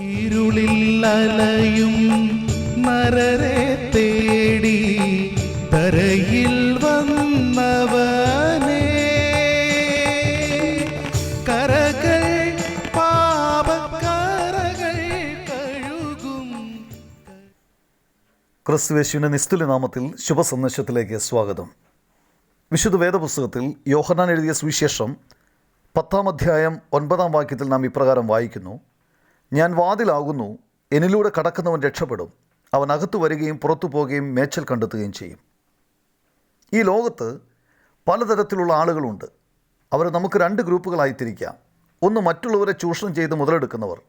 ഇരുളിൽ അലയും നരരെ തേടി തരയിൽ വന്നവനേ. കരകൾ പാപക്കരകൾ കഴുകും. ക്രിസ്തുവേശുവിന്റെ നിസ്തുല നാമത്തിൽ ശുഭസന്ദേശത്തിലേക്ക് സ്വാഗതം. വിശുദ്ധ വേദപുസ്തകത്തിൽ യോഹനാൻ എഴുതിയ സുവിശേഷം പത്താം അധ്യായം ഒൻപതാം വാക്യത്തിൽ നാം ഇപ്രകാരം വായിക്കുന്നു. ഞാൻ വാതിലാകുന്നു. എന്നിലൂടെ കടക്കുന്നവൻ രക്ഷപ്പെടും. അവൻ അകത്തു വരികയും പുറത്തു പോകുകയും മേച്ചൽ കണ്ടെത്തുകയും ചെയ്യും. ഈ ലോകത്ത് പലതരത്തിലുള്ള ആളുകളുണ്ട്. അവർ നമുക്ക് രണ്ട് ഗ്രൂപ്പുകളായി തിരിക്കാം ഒന്ന് മറ്റുള്ളവരെ ചൂഷണം ചെയ്ത് മുതലെടുക്കുന്നവർ.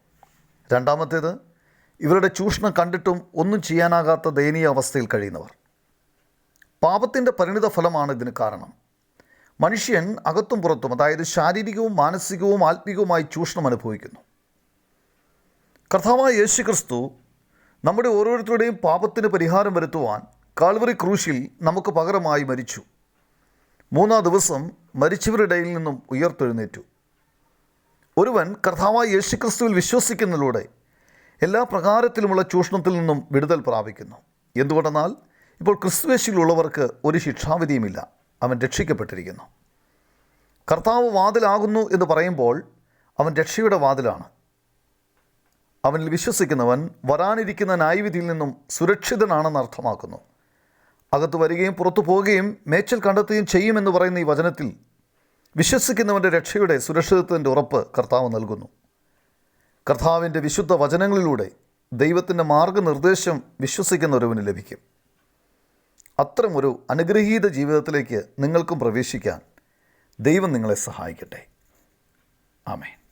രണ്ടാമത്തേത് ഇവരുടെ ചൂഷണം കണ്ടിട്ടും ഒന്നും ചെയ്യാനാകാത്ത ദയനീയ അവസ്ഥയിൽ കഴിയുന്നവർ. പാപത്തിന്റെ പരിണിത ഫലമാണ് ഇതിന് കാരണം. മനുഷ്യൻ അകത്തും പുറത്തും അതായത് ശാരീരികവും മാനസികവും ആത്മീകവുമായി ചൂഷണം അനുഭവിക്കുന്നു. കർത്താവായ യേശു ക്രിസ്തു നമ്മുടെ ഓരോരുത്തരുടെയും പാപത്തിന് പരിഹാരം വരുത്തുവാൻ കാൽവറി ക്രൂശിൽ നമുക്ക് പകരമായി മരിച്ചു. മൂന്നാം ദിവസം മരിച്ചവരുടെ ഇടയിൽ നിന്നും ഉയർത്തെഴുന്നേറ്റു. ഒരുവൻ കർത്താവായ യേശു ക്രിസ്തുവിൽ വിശ്വസിക്കുന്നതിലൂടെ എല്ലാ പ്രകാരത്തിലുമുള്ള ചൂഷണത്തിൽ നിന്നും വിടുതൽ പ്രാപിക്കുന്നു. എന്തുകൊണ്ടെന്നാൽ ഇപ്പോൾ ക്രിസ്തുവേശിയിലുള്ളവർക്ക് ഒരു ശിക്ഷാവിധിയുമില്ല. അവൻ രക്ഷിക്കപ്പെട്ടിരിക്കുന്നു. കർത്താവ് വാതിലാകുന്നു എന്ന് പറയുമ്പോൾ അവൻ രക്ഷയുടെ വാതിലാണ്. അവനിൽ വിശ്വസിക്കുന്നവൻ വരാനിരിക്കുന്ന ന്യായവിധിയിൽ നിന്നും സുരക്ഷിതനാണെന്ന് അർത്ഥമാക്കുന്നു. അകത്ത് വരികയും പുറത്തു പോവുകയും മേച്ചൽ കണ്ടെത്തുകയും ചെയ്യുമെന്ന് പറയുന്ന ഈ വചനത്തിൽ വിശ്വസിക്കുന്നവന്റെ രക്ഷയുടെ സുരക്ഷിതത്വത്തിന്റെ ഉറപ്പ് കർത്താവ് നൽകുന്നു. കർത്താവിന്റെ വിശുദ്ധ വചനങ്ങളിലൂടെ ദൈവത്തിന്റെ മാർഗനിർദ്ദേശം വിശ്വസിക്കുന്ന ഒരുവന് ലഭിക്കും. അത്തരമൊരു അനുഗ്രഹീത ജീവിതത്തിലേക്ക് നിങ്ങൾക്കും പ്രവേശിക്കാൻ ദൈവം നിങ്ങളെ സഹായിക്കട്ടെ. ആമേൻ.